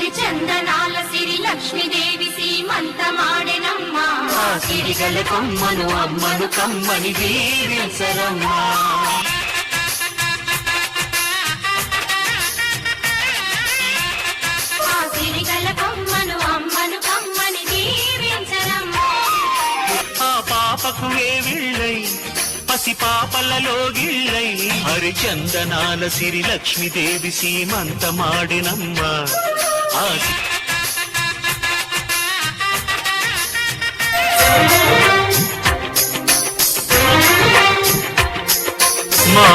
హరిచందనాల సిరి లక్ష్మీదేవి సీమంతమాడెనమ్మా. ఆ సిరిగల కొమ్మను అమ్మను కమ్మని దీవించరమ్మా ఆ సిరిగల కొమ్మను అమ్మను కమ్మని దీవించరమ్మా ఆ పాపకు పసి పాపలలో గిళ్ళై. హరిచందనాల సిరి లక్ష్మీదేవి సీమంతమాడినమ్మా.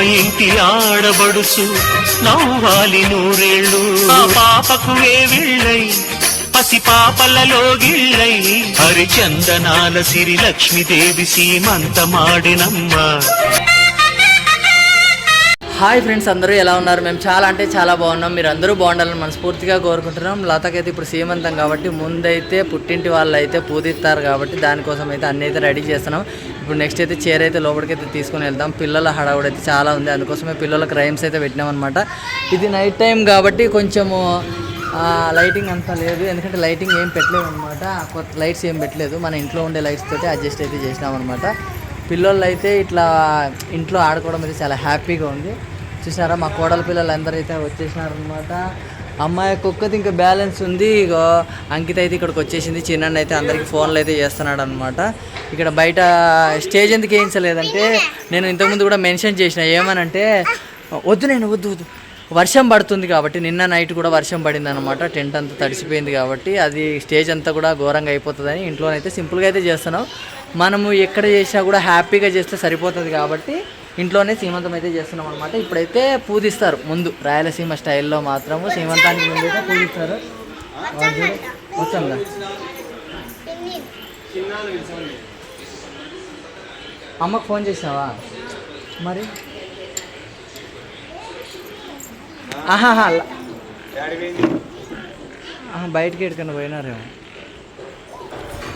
ఇంటి ఆడబడుచు నవ్వాలి నూరేళ్ళు. ఆ పాపకు వేవిళ్ళై పసి పాపలలో గిళ్ళై. హరిచందనాల సిరి లక్ష్మీదేవి సీమంతమాడినమ్మా. హాయ్ ఫ్రెండ్స్ అందరూ ఎలా ఉన్నారు? మేము చాలా అంటే చాలా బాగున్నాం. మీరు అందరూ బాగుండాలని మనస్ఫూర్తిగా కోరుకుంటున్నాం. లతకైతే ఇప్పుడు సీమంతం కాబట్టి ముందైతే పుట్టింటి వాళ్ళు అయితే పూజిస్తారు కాబట్టి దానికోసం అయితే అన్ని అయితే రెడీ చేస్తున్నాం. ఇప్పుడు నెక్స్ట్ అయితే చీర అయితే లోపలికి అయితే తీసుకొని వెళ్తాం పిల్లల హడావుడు అయితే చాలా ఉంది. అందుకోసమే పిల్లలకు రైమ్స్ అయితే పెట్టినాం అనమాట ఇది నైట్ టైం కాబట్టి కొంచెము లైటింగ్ అంతా లేదు. ఎందుకంటే లైటింగ్ ఏం పెట్టలేదు అనమాట కొత్త లైట్స్ ఏం పెట్టలేదు. మన ఇంట్లో ఉండే లైట్స్ తోటి అడ్జస్ట్ అయితే చేసినాం అనమాట పిల్లలు అయితే ఇట్లా ఇంట్లో ఆడుకోవడం అయితే చాలా హ్యాపీగా ఉంది. చూసారా మా కోడల పిల్లలు అందరూ అయితే వచ్చేసినారు అనమాట అమ్మాయి కుక్కది ఇంకా బ్యాలెన్స్ ఉంది. ఇగో అంకిత అయితే ఇక్కడికి వచ్చేసింది. చిన్న అయితే అందరికి ఫోన్లు అయితే చేస్తున్నాడు అనమాట ఇక్కడ బయట స్టేజ్ ఎందుకు వేయించలేదంటే నేను ఇంతకుముందు కూడా మెన్షన్ చేసిన ఏమనంటే వద్దు నేను వద్దు వద్దు. వర్షం పడుతుంది కాబట్టి నిన్న నైట్ కూడా వర్షం పడింది అనమాట టెంట్ అంతా తడిసిపోయింది కాబట్టి అది స్టేజ్ అంతా కూడా ఘోరంగా అయిపోతుందని ఇంట్లోనైతే సింపుల్గా అయితే చేస్తున్నాం. మనము ఎక్కడ చేసినా కూడా హ్యాపీగా చేస్తే సరిపోతుంది కాబట్టి ఇంట్లోనే సీమంతం అయితే చేస్తున్నాం అనమాట ఇప్పుడైతే పూజిస్తారు ముందు. రాయలసీమ స్టైల్లో మాత్రము సీమంతానికి ముందు అయితే పూజిస్తారు. వాళ్ళు అమ్మకు ఫోన్ చేసినావా? మరి? ఆహా, బయటికి ఎక్కడికైనా పోయినారేమో.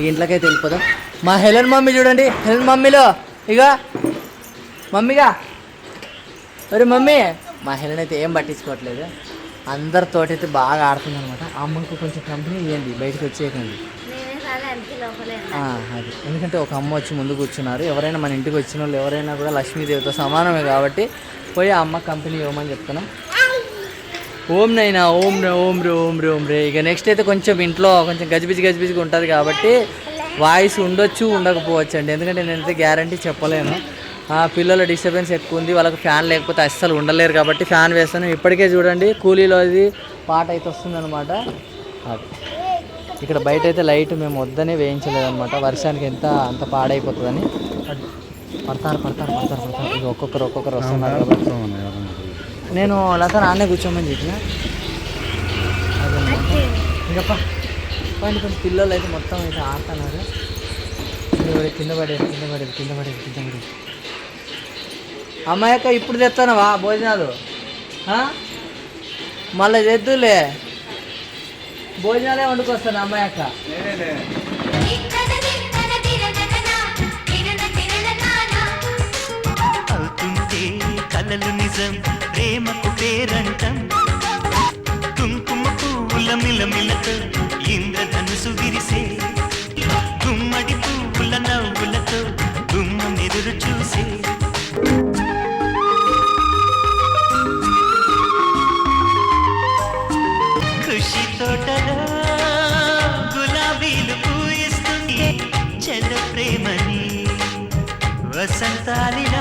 ఈ ఇంట్లోకైతే వెళ్ళిపోదాం. మా హెలెన్ మమ్మీ చూడండి. హెలెన్ మమ్మీలో. ఇక మమ్మీగా. ఒరే మమ్మీ. మా హెలెన్ అయితే ఏం పట్టించుకోవట్లేదు. అందరితోటి అయితే బాగా ఆడుతుంది అనమాట అమ్మకు కొంచెం కంపెనీ ఇవ్వండి బయటకు వచ్చేయకండి. ఆ, అది. ఎందుకంటే ఒక అమ్మ వచ్చి ముందు కూర్చున్నారు. ఎవరైనా మన ఇంటికి వచ్చిన వాళ్ళు ఎవరైనా కూడా లక్ష్మీదేవితో సమానమే కాబట్టి పోయి ఆ అమ్మ కంపెనీ ఇవ్వమని చెప్తున్నాం. ఓం నైనా ఓం రే ఓం రే ఓం రే ఓం రే. ఇక నెక్స్ట్ అయితే కొంచెం ఇంట్లో కొంచెం గజిబిజి గజిబిజిగా ఉంటుంది కాబట్టి వాయిస్ ఉండొచ్చు ఉండకపోవచ్చు అండి ఎందుకంటే నేనైతే గ్యారంటీ చెప్పలేను. ఆ పిల్లల డిస్టర్బెన్స్ ఎక్కువ ఉంది వాళ్ళకి ఫ్యాన్ లేకపోతే అస్సలు ఉండలేరు కాబట్టి ఫ్యాన్ వేస్తాను. ఇప్పటికే చూడండి కూలీలో అది పాట అయితే వస్తుందన్నమాట. అది. ఇక్కడ బయట అయితే లైట్ మేము వద్దనే వేయించలేదన్నమాట. వర్షానికి ఎంత అంత పాడైపోతుందని. పడతారు పడతారు పడతారు పడతారు. ఒక్కొక్కరు ఒక్కొక్కరు వస్తున్నారు కాబట్టి. నేను లత నాన్నే కూర్చోమని చెప్పిన అదన్నమాట. ఇంకా పా పండి కొంచెం పిల్లలు అయితే మొత్తం అయితే ఆడుతున్నారు కింద పడేది కింద పడేది కింద పడేది కింద పడేది కింద పడేది అమ్మాయి అక్క ఇప్పుడు తెస్తానవా భోజనాలు? మళ్ళీ తెద్దులే భోజనాలే వండుకొస్తాను అమ్మాయి అక్క కలలు నిజం ప్రేమకు పేరంటం. కుంకుమ పువ్వుల మిలమిలతో ఇంద్రధనుసు విరిసే. గుమ్మడి పువ్వుల నవ్వులతో గుమ్మ మెదురు చూసే. ఖుషి తోటలో గులాబీలు పూయిస్తుంది చల ప్రేమని వసంతాలి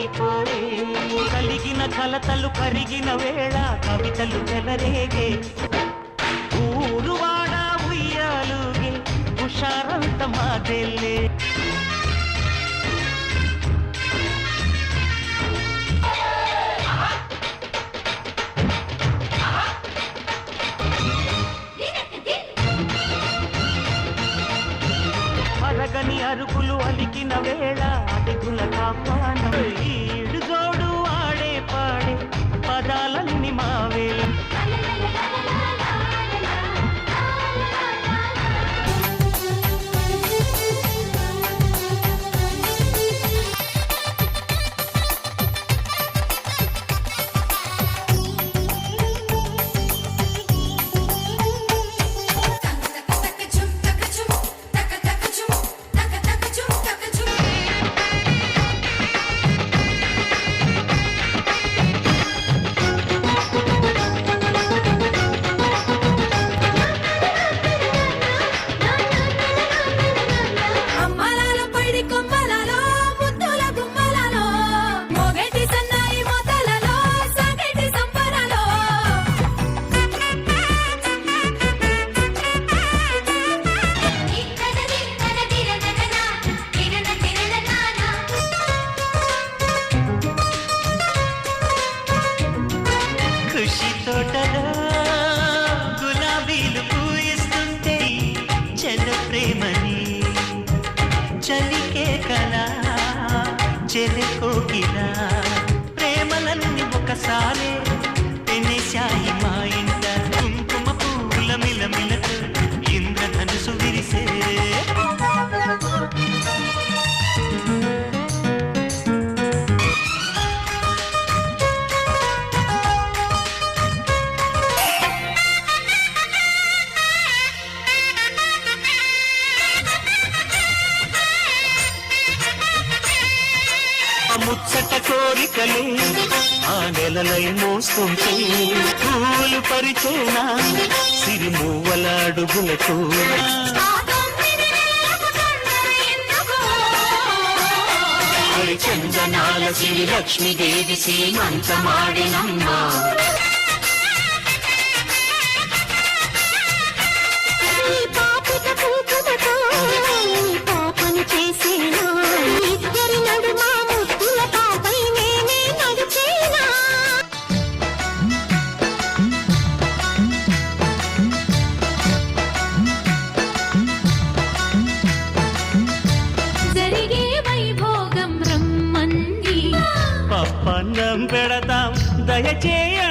అయిపోయి కలిగిన కలతలు కరిగిన వేళ కవితలు చెలరేగే. ఊరువాడ ఉయ్యాలుగే హుషారంత మాదెల్లే. అడుగులు అలికిన వేళ అడుగుల కాపానం. ఈడు ఆడే పాడే పదాలని మావేలు చెరి కోకిలా ప్రేమలన్నీ ఒకసారే గాజులకు చందనాల శ్రీ లక్ష్మీదేవి శ్రీమంతమాడినమ్మా. పెడతాం. దయచేయ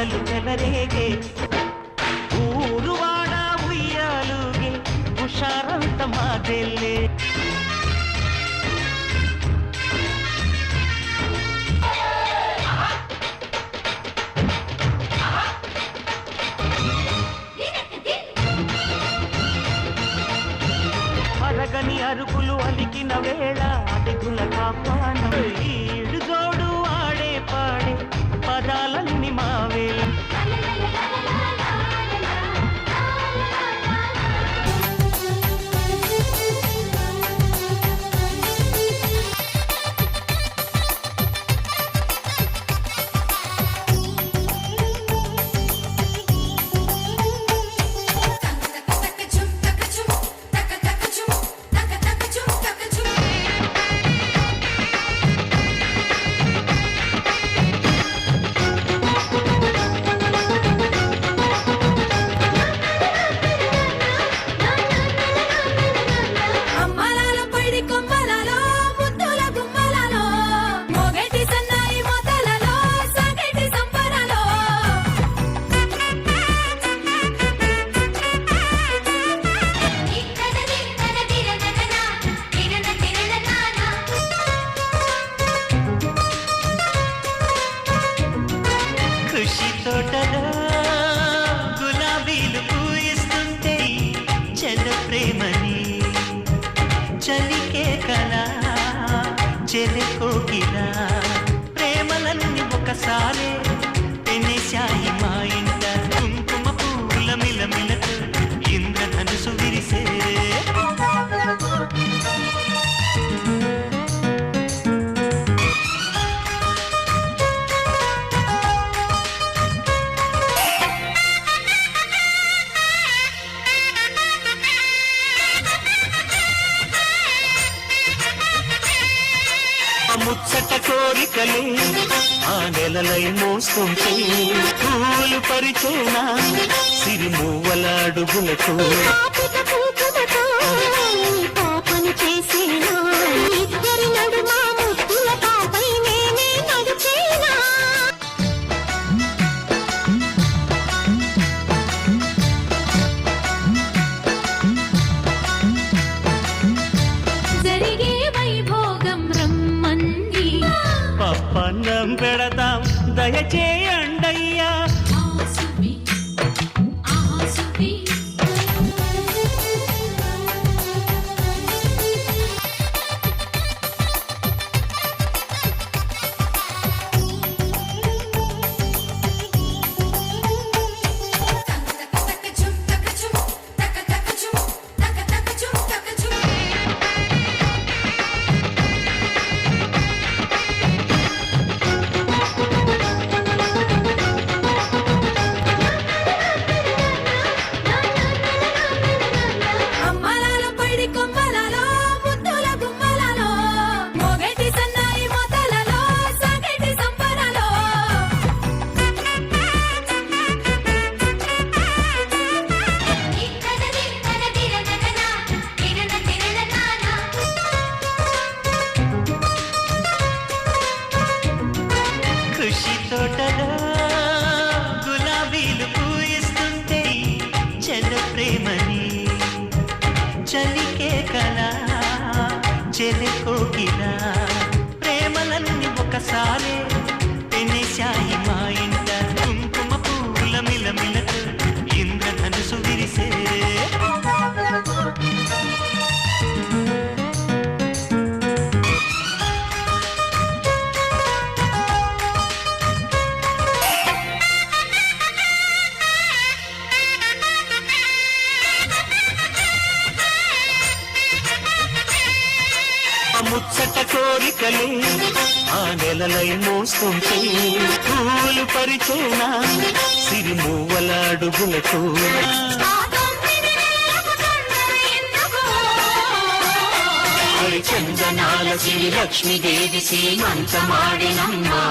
పాటలు చెలరేగే ఊరు ఊరువాడ ఉయ్యాలుగే హుషారంత మా తెల్లే అరుకులు అలికిన వేళ అడుగుల కాపాడు చెడ ప్రేమని చలికే కలా చెలి కోకిలా ప్రేమలన్నీ ఒకసారే మొదట కోరికలు ఆ నెలలై మోస్తుంటే పూలు పరిచేనా? సిరిమూవల అడుగులతో దయచేయ చేసుకుంటే పూలు పరిచేనా సిరి చందనాల శ్రీ లక్ష్మీదేవి శ్రీమంతమాడినమ్మా.